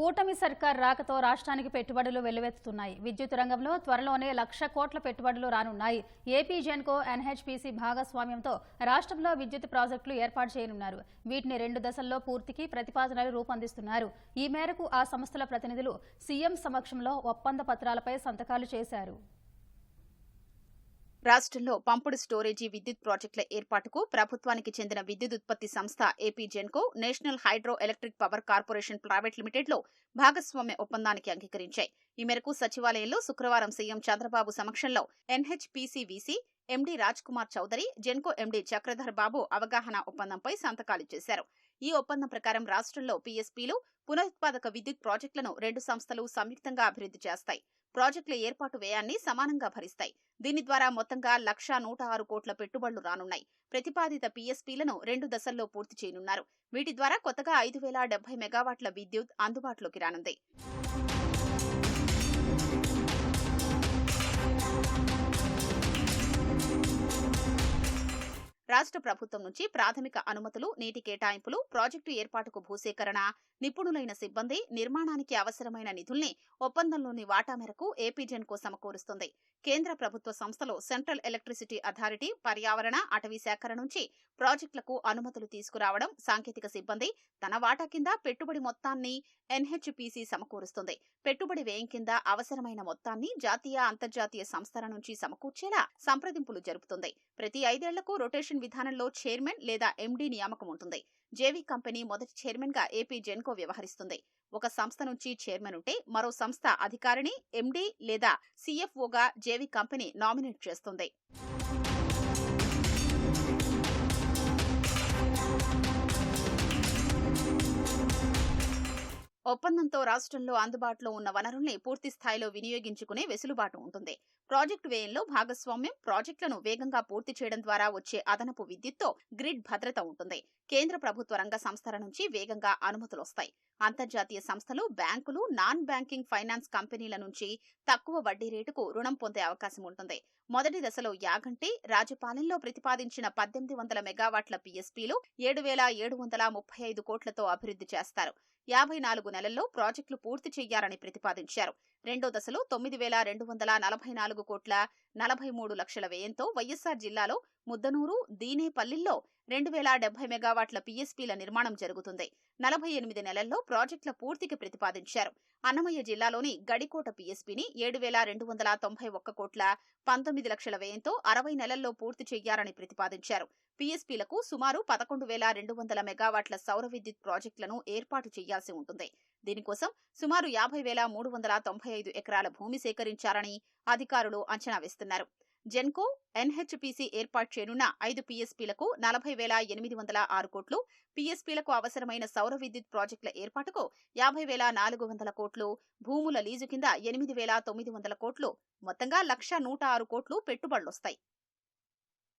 కూటమి సర్కార్ రాకతో రాష్ట్రానికి పెట్టుబడులు వెల్లువెత్తుతున్నాయి. విద్యుత్ రంగంలో త్వరలోనే లక్ష కోట్ల పెట్టుబడులు రానున్నాయి. ఏపీ జెన్కో ఎన్హెచ్పీసీ భాగస్వామ్యంతో రాష్ట్రంలో విద్యుత్ ప్రాజెక్టులు ఏర్పాటు చేయనున్నారు. వీటిని రెండు దశల్లో పూర్తికి ప్రతిపాదనలు రూపొందిస్తున్నారు. ఈ మేరకు ఆ సంస్థల ప్రతినిధులు సీఎం సమక్షంలో ఒప్పంద పత్రాలపై సంతకాలు చేశారు. రాష్ట్రంలో పంపుడు స్టోరేజీ విద్యుత్ ప్రాజెక్టుల ఏర్పాటుకు ప్రభుత్వానికి చెందిన విద్యుత్ ఉత్పత్తి సంస్థ AP Genco national hydro electric power corporation private లిమిటెడ్లో భాగస్వామ్య ఒప్పందానికి అంగీకరించాయి. ఈ మేరకు సచివాలయంలో శుక్రవారం సీఎం చంద్రబాబు సమక్షంలో NHPC VC MD Raj Kumar Chaudhary Genco MD Chakradhar Babu అవగాహన ఒప్పందంపై సంతకాలు చేశారు. ఈ ఒప్పందం ప్రకారం రాష్ట్రంలో పీఎస్పీలు పునరుత్పాదక విద్యుత్ ప్రాజెక్టులను రెండు సంస్థలు సంయుక్తంగా అభివృద్ధి చేస్తాయి. ప్రాజెక్టుల ఏర్పాటు వ్యయాన్ని సమానంగా భరిస్తాయి. దీని ద్వారా మొత్తంగా లక్షా నూట ఆరు కోట్ల పెట్టుబడులు రానున్నాయి. ప్రతిపాదిత పీఎస్పీలను రెండు దశల్లో పూర్తి చేయనున్నారు. వీటి ద్వారా కొత్తగా ఐదు వేల డెబ్బై మెగావాట్ల విద్యుత్ అందుబాటులోకి రానుంది. రాష్ట్ర ప్రభుత్వం నుంచి ప్రాథమిక అనుమతులు నీటి కేటాయింపులు ప్రాజెక్టు ఏర్పాటుకు భూసేకరణ నిపుణులైన సిబ్బంది నిర్మాణానికి అవసరమైన నిధుల్ని ఒప్పందంలోని వాటా మేరకు ఏపీజెన్కో సమకూరుస్తుంది. కేంద్ర ప్రభుత్వ సంస్థలు సెంట్రల్ ఎలక్ట్రిసిటీ అథారిటీ పర్యావరణ అటవీ శాఖల నుంచి ప్రాజెక్టులకు అనుమతులు తీసుకురావడం సాంకేతిక సిబ్బంది తన వాటా కింద పెట్టుబడి మొత్తాన్ని ఎన్హెచ్పిసి సమకూరుస్తుంది. పెట్టుబడి వ్యయం కింద అవసరమైన మొత్తాన్ని జాతీయ అంతర్జాతీయ సంస్థల నుంచి సమకూర్చేలా సంప్రదింపులు జరుపుతుంది. ప్రతి ఐదేళ్ళకు రొటేషన్ విధానంలో చైర్మన్ లేదా ఎండీ నియామకం ఉంటుంది. జేవీ కంపెనీ మొదటి చైర్మన్గా ఏపీ జెన్కో వ్యవహరిస్తుంది. ఒక సంస్థ నుంచి చైర్మన్ ఉంటే మరో సంస్థ అధికారిని ఎండీ లేదా సీఎఫ్ఓగా జేవీ కంపెనీ నామినేట్ చేస్తుంది. ఒప్పందంతో రాష్ట్రంలో అందుబాటులో ఉన్న వనరుల్ని పూర్తి స్థాయిలో వినియోగించుకునే వెసులుబాటు ఉంటుంది. ప్రాజెక్టు వ్యయంలో భాగస్వామ్యం ప్రాజెక్టులను వేగంగా పూర్తి చేయడం ద్వారా వచ్చే అదనపు విద్యుత్తో గ్రిడ్ భద్రత ఉంటుంది. కేంద్ర ప్రభుత్వ రంగ సంస్థల నుంచి వేగంగా అనుమతులు వస్తాయి. అంతర్జాతీయ సంస్థలు బ్యాంకులు నాన్ బ్యాంకింగ్ ఫైనాన్స్ కంపెనీల నుంచి తక్కువ వడ్డీ రేటుకు రుణం పొందే అవకాశం ఉంటుంది. మొదటి దశలో యాగంటి రాజపాలెంలో ప్రతిపాదించిన పద్దెనిమిది వందల మెగావాట్ల పీఎస్పీలు ఏడు వేల ఏడు వందల ముప్పై ఐదు కోట్లతో అభివృద్ధి చేస్తారు. యాభై నాలుగు నెలల్లో ప్రాజెక్టులు పూర్తి చేయాలని ప్రతిపాదించారు. రెండో దశలో తొమ్మిది వేల రెండు వందల నలభై నాలుగు కోట్ల నలభై మూడు లక్షల వ్యయంతో వైఎస్సార్ జిల్లాలో ముద్దనూరు దీనేపల్లిల్లో రెండు వేల డెబ్బై మెగావాట్ల పీఎస్పీల నిర్మాణం జరుగుతుంది. నలభై ఎనిమిది నెలల్లో ప్రాజెక్టుల పూర్తికి ప్రతిపాదించారు. అన్నమయ్య జిల్లాలోని గడికోట పీఎస్పీని ఏడు వేల రెండు వందల తొంభై ఒక్క కోట్ల పంతొమ్మిది లక్షల వ్యయంతో అరవై నెలల్లో పూర్తి చేయాలని ప్రతిపాదించారు. పీఎస్పీలకు సుమారు పదకొండు వేల రెండు వందల మెగావాట్ల సౌర విద్యుత్ ప్రాజెక్టులను ఏర్పాటు చేయాల్సి ఉంటుంది. దీనికోసం సుమారు యాభై వేల మూడు వందల తొంభై ఐదు ఎకరాల భూమి సేకరించారని అధికారులు అంచనా వేస్తున్నారు. జెన్కో ఎన్హెచ్పిసి ఏర్పాటు చేయనున్న ఐదు పీఎస్పీలకు నలభై వేల ఎనిమిది వందల ఆరు కోట్లు పీఎస్పీలకు అవసరమైన సౌర విద్యుత్ ప్రాజెక్టుల ఏర్పాటుకు యాభై వేల నాలుగు వందల కోట్లు భూముల లీజు కింద ఎనిమిది వేల తొమ్మిది వందల కోట్లు మొత్తంగా లక్ష నూట ఆరు కోట్లు పెట్టుబడులొస్తాయి.